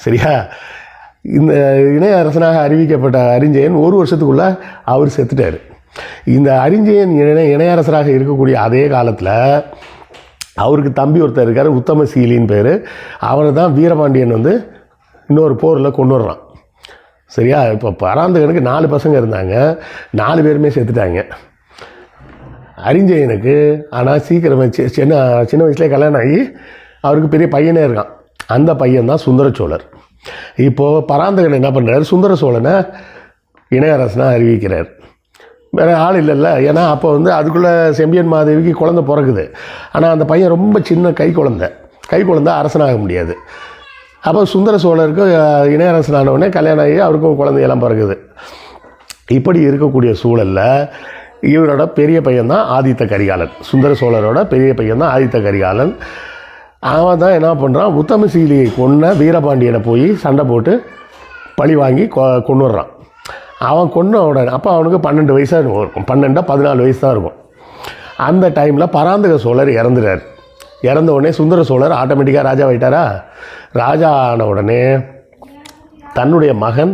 சரியா? இந்த இணைய அரசனாக அறிவிக்கப்பட்ட அறிஞ்சயன் ஒரு வருஷத்துக்குள்ளே அவர் செத்துட்டார். இந்த அறிஞ்சயன் இணை இணையரசராக இருக்கக்கூடிய அதே காலத்தில் அவருக்கு தம்பி ஒருத்தர் இருக்கார் உத்தமசீலின்னு பேர். அவரை தான் வீரபாண்டியன் வந்து இன்னொரு போரில் கொண்டு வர்றான். சரியா? இப்போ பராந்தகனுக்கு நாலு பசங்க இருந்தாங்க. நாலு பேருமே செத்துட்டாங்க. அறிஞ்சயனுக்கு ஆனால் சீக்கிரமே சி- சின்ன சின்ன வயசுலேயே கல்யாணம் ஆகி அவருக்கு பெரிய பையனே இருக்கான். அந்த பையன் தான் சுந்தர சோழர் இப்போது பராந்தகன் என்ன பண்ணுறாரு சுந்தர சோழனை இணையரசனாக அறிவிக்கிறார். வேறு ஆள் இல்லைல்ல. ஏன்னா அப்போ வந்து அதுக்குள்ளே செம்பியன் மாதேவிக்கு குழந்தை பிறகுது ஆனால் அந்த பையன் ரொம்ப சின்ன கை குழந்தை. கை குழந்தை அரசனாக முடியாது. அப்போ சுந்தர சோழருக்கு அஹ், கல்யாணம் ஆகி அவருக்கும் குழந்தையெல்லாம் பிறகுது இப்படி இருக்கக்கூடிய சூழலில் இவரோட பெரிய பையன் தான் ஆதித்த கரிகாலன். சுந்தர சோழரோட பெரிய பையன் தான் ஆதித்த கரிகாலன். அவன் தான் என்ன பண்ணுறான் உத்தமசீலியை கொன்ன வீரபாண்டியனை போய் சண்டை போட்டு பழி வாங்கி கொ கொண்டுடுறான் அவன் கொன்ன உடனே அப்போ அவனுக்கு பன்னெண்டு வயசாக இருக்கும். பன்னெண்டாக பதினாலு வயசு தான் இருக்கும். அந்த டைமில் பராந்தக சோழர் இறந்துறார். இறந்த உடனே சுந்தர சோழர் ஆட்டோமேட்டிக்காக ராஜா வைட்டாரா ராஜா ஆன உடனே தன்னுடைய மகன்